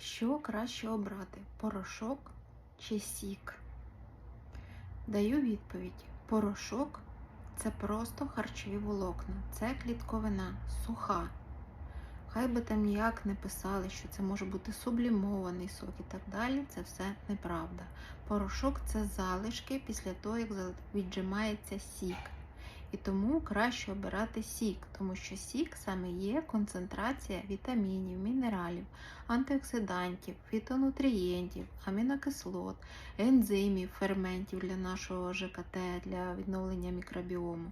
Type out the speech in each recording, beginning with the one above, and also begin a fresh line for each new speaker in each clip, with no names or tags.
Що краще обрати? Порошок чи сік? Даю відповідь: порошок це просто харчові волокна, це клітковина, суха. Хай би там ніяк не писали, що це може бути сублімований сок і так далі, це все неправда. Порошок це залишки після того, як віджимається сік. І тому краще обирати сік, тому що сік саме є концентрація вітамінів, мінералів, антиоксидантів, фітонутрієнтів, амінокислот, ензимів, ферментів для нашого ЖКТ, для відновлення мікробіому.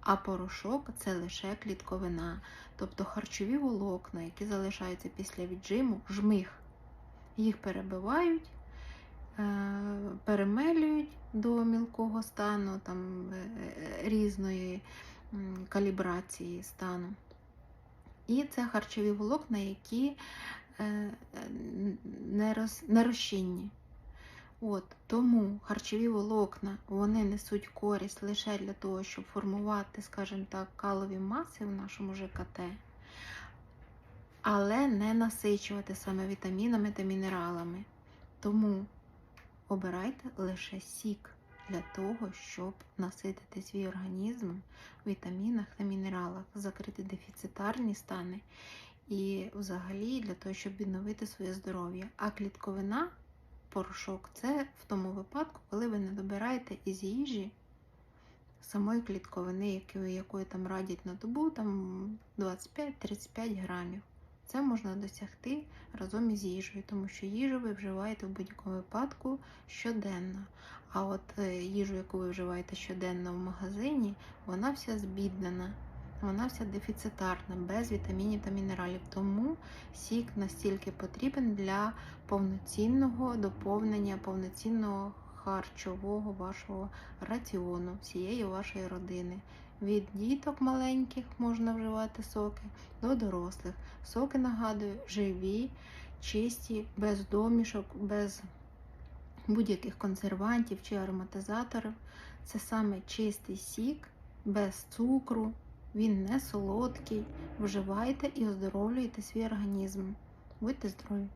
А порошок це лише клітковина, тобто харчові волокна, які залишаються після віджиму, жмих. Їх перебивають, перемелюють до мілкого стану, там е, різної калібрації стану. І це харчові волокна, які е, не розчинні. От, Тому харчові волокна вони несуть користь лише для того, щоб формувати, скажімо так, калові маси в нашому ЖКТ, але не насичувати саме вітамінами та мінералами. Тому обирайте лише сік для того, щоб наситити свій організм в вітамінах та мінералах, закрити дефіцитарні стани і взагалі для того, щоб відновити своє здоров'я. А клітковина порошок це в тому випадку, коли ви не добираєте із їжі самої клітковини, якої там радять на добу, там 25-35 грамів. Це можна досягти разом із їжею, тому що їжу ви вживаєте в будь-якому випадку щоденно. А от е, їжу, яку ви вживаєте щоденно в магазині, вона вся збіднена вона вся дефіцитарна, без вітамінів та мінералів. Тому сік настільки потрібен для повноцінного доповнення, повноцінного харчового вашого раціону, всієї вашої родини. Від діток маленьких можна вживати соки до дорослих. Соки, нагадую, живі, чисті, без домішок, без будь-яких консервантів чи ароматизаторів. Це саме чистий сік, без цукру, він не солодкий. Вживайте і оздоровлюйте свій організм. Будьте здорові!